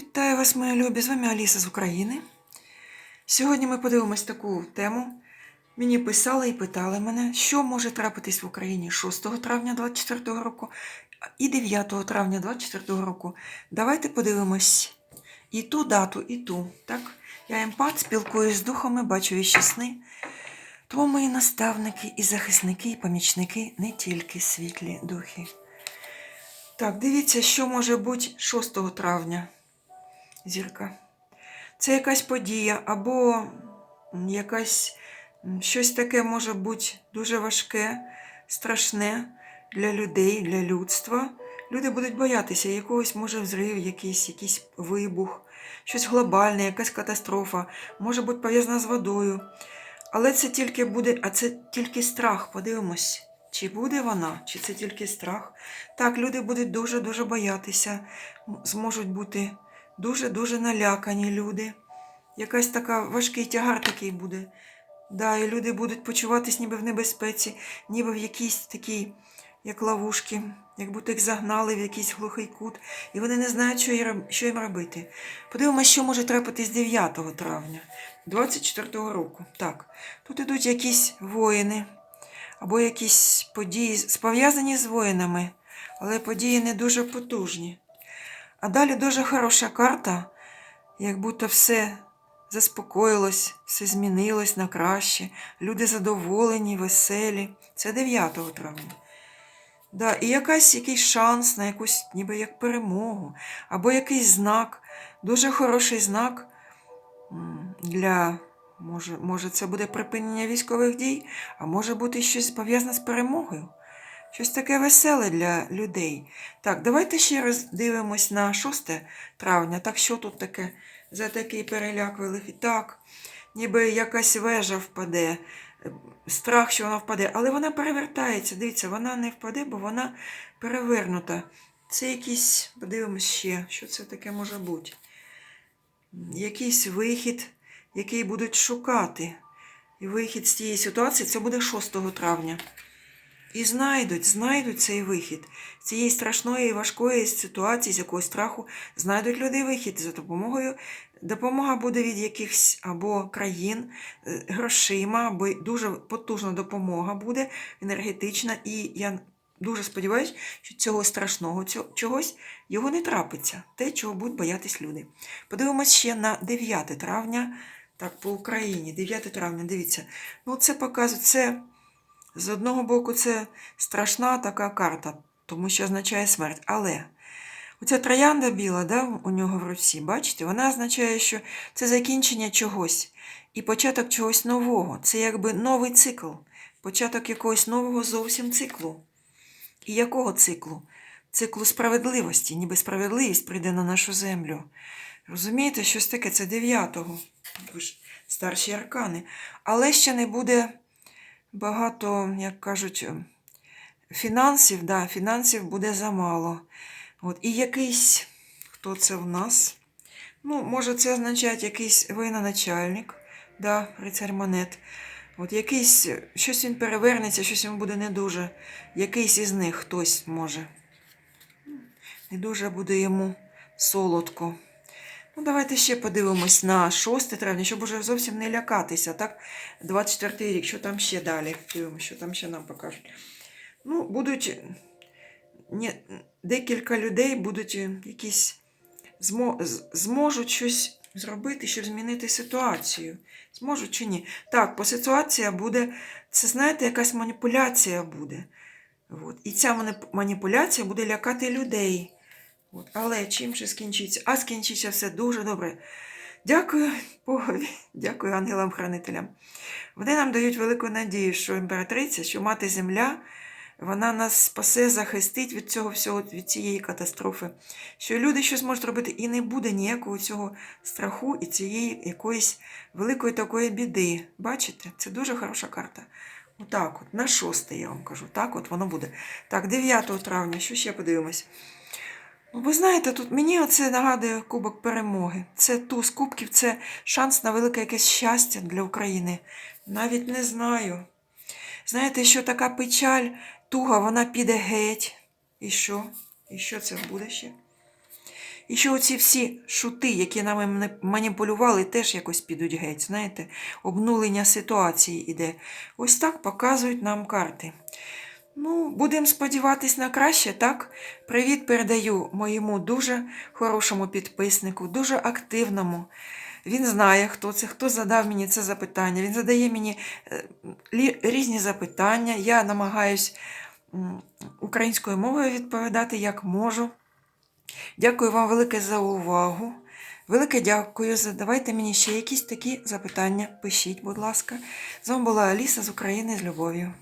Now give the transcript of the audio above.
Вітаю вас, мої любі! З вами Аліса з України. Сьогодні ми подивимось таку тему. Мені писали і питали мене, що може трапитись в Україні 6 травня 24 року і 9 травня 24 року. Давайте подивимось і ту дату, і ту. Так? Я емпат, спілкуюсь з духами, бачу віщі сни. Тому мої наставники і захисники, і помічники не тільки світлі духи. Так, дивіться, що може бути 6 травня зірка. Це якась подія або якась щось таке може бути дуже важке, страшне для людей, для людства. Люди будуть боятися якогось може взрив, якийсь, якийсь вибух, щось глобальне, якась катастрофа, може бути пов'язана з водою. Але це тільки буде, а це тільки страх. Подивимось, чи буде вона, чи це тільки страх. Так, люди будуть дуже-дуже боятися, зможуть бути дуже-дуже налякані люди. Якась така важкий тягар такий буде. Да, і люди будуть почуватись ніби в небезпеці, ніби в якійсь такій, як ловушки, як будто їх загнали в якийсь глухий кут, і вони не знають, що їм, робити. Подивимося, що може трапитись 9 травня 24 року. Так, тут ідуть якісь воїни або якісь події, пов'язані з воїнами, але події не дуже потужні. А далі дуже хороша карта, як будто все заспокоїлось, все змінилось на краще. Люди задоволені, веселі. Це 9 травня. Да, і якась, якийсь шанс на якусь ніби як перемогу, або якийсь знак, дуже хороший знак для, може, може, це буде припинення військових дій, а може бути щось пов'язане з перемогою. Щось таке веселе для людей. Так, давайте ще раз дивимось на 6 травня. Так, що тут таке за такий переляк великий? Так, ніби якась вежа впаде, страх, що вона впаде, але вона перевертається. Дивіться, вона не впаде, бо вона перевернута. Це якийсь, подивимось ще, що це таке може бути. Якийсь вихід, який будуть шукати. І вихід з цієї ситуації це буде 6 травня. І знайдуть, знайдуть цей вихід з цієї страшної і важкої ситуації, з якогось страху, знайдуть люди вихід за допомогою. Допомога буде від якихось або країн е, грошима, або дуже потужна допомога буде енергетична. І я дуже сподіваюся, що цього страшного чогось його не трапиться, те, чого будуть боятись люди. Подивимось ще на 9 травня, так, по Україні. 9 травня, дивіться. Ну, це показує, це. З одного боку, це страшна така карта, тому що означає смерть. Але оця троянда біла, да, у нього в руці, бачите, вона означає, що це закінчення чогось і початок чогось нового. Це якби новий цикл, початок якогось нового зовсім циклу. І якого циклу? Циклу справедливості, ніби справедливість прийде на нашу землю. Розумієте, щось таке, це 9-го, ви ж старші аркани. Але ще не буде багато, як кажуть, е, фінансів, да, фінансів буде замало. От, і якийсь, хто це в нас? Ну, може, це означає якийсь воєноначальник, да, рицарь монет. От якийсь, щось він перевернеться, щось йому буде не дуже. Якийсь із них хтось може. Не дуже буде йому солодко. Ну, давайте ще подивимось на 6 травня, щоб уже зовсім не лякатися, так? 24 рік, що там ще далі? Дивимося, що там ще нам покажуть. Ну, будуть декілька людей будуть е, якісь змо, зможуть щось зробити, щоб змінити ситуацію. Зможуть чи ні? Так, по ситуація буде, це знаєте, якась маніпуляція буде. От. І ця маніпуляція буде лякати людей. От. Але чим же скінчиться? А скінчиться все дуже добре. Дякую Богові, дякую ангелам-хранителям. Вони нам дають велику надію, що імператриця, що мати земля, вона нас спасе, захистить від цього всього, від цієї катастрофи. Що люди щось можуть робити, і не буде ніякого цього страху і цієї якоїсь великої такої біди. Бачите? Це дуже хороша карта. Отак, от, на шосте, я вам кажу. Так от воно буде. Так, 9 травня, що ще подивимось? Ви знаєте, тут мені оце нагадує Кубок перемоги. Це туз кубків, це шанс на велике якесь щастя для України. Навіть не знаю. Знаєте, що така печаль, туга, вона піде геть. І що? І що це буде ще? І що оці всі шути, які нами маніпулювали, теж якось підуть геть. Знаєте, обнулення ситуації іде. Ось так показують нам карти. Ну, будемо сподіватись на краще, так? Привіт передаю моєму дуже хорошому підписнику, дуже активному. Він знає, хто це, хто задав мені це запитання. Він задає мені е, різні запитання. Я намагаюсь українською мовою відповідати як можу. Дякую вам велике за увагу. Велике дякую. Задавайте мені ще якісь такі запитання. Пишіть, будь ласка. З вами була Аліса з України з любов'ю.